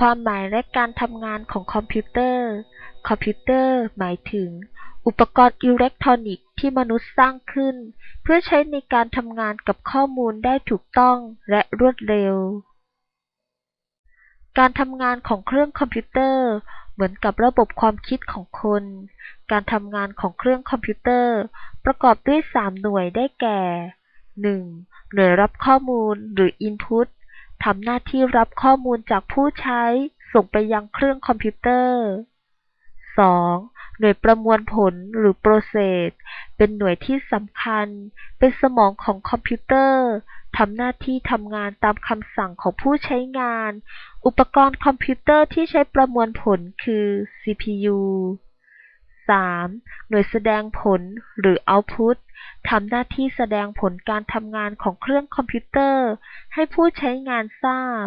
ความหมายและการทำงานของคอมพิวเตอร์ คอมพิวเตอร์ หมายถึง อุปกรณ์อิเล็กทรอนิกส์ที่มนุษย์สร้างขึ้น เพื่อใช้ในการทำงานกับข้อมูลได้ถูกต้องและรวดเร็ว การทำงานของเครื่องคอมพิวเตอร์ เหมือนกับระบบความคิดของคน การทำงานของเครื่องคอมพิวเตอร์ ประกอบด้วย 3 หน่วยได้แก่ 1. หน่วยรับข้อมูลหรือ Input ทำหน้าที่รับข้อมูลจากผู้ใช้ ส่งไปยังเครื่องคอมพิวเตอร์ 2. หน่วยประมวลผลหรือ Process เป็นหน่วยที่สำคัญ เป็นสมองของคอมพิวเตอร์ทำหน้าที่ทำงานตามคำสั่งของผู้ใช้งาน อุปกรณ์คอมพิวเตอร์ที่ใช้ประมวลผลคือ CPU 3. หน่วยแสดงผลหรือ Output ทำหน้าที่แสดงผลการทำงานของเครื่องคอมพิวเตอร์ให้ผู้ใช้งานทราบ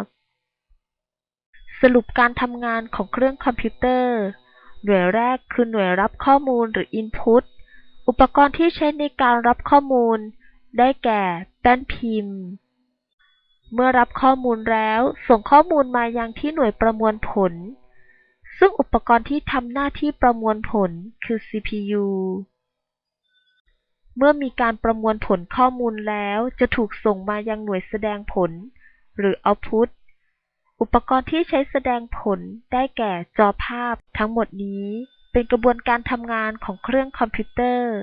สรุปการทำงานของเครื่องคอมพิวเตอร์ หน่วยแรกคือหน่วยรับข้อมูลหรือ Input อุปกรณ์ที่ใช้ในการรับข้อมูล ได้แก่แป้นพิมพ์ เมื่อรับข้อมูลแล้ว ส่งข้อมูลมายังที่หน่วยประมวลผล ซึ่งอุปกรณ์ที่ทำหน้าที่ประมวลผลคือ CPU เมื่อมีการประมวลผลข้อมูลแล้ว จะถูกส่งมายังหน่วยแสดงผล หรือ Output อุปกรณ์ที่ใช้แสดงผลได้แก่จอภาพ ทั้งหมดนี้เป็นกระบวนการทำงานของเครื่องคอมพิวเตอร์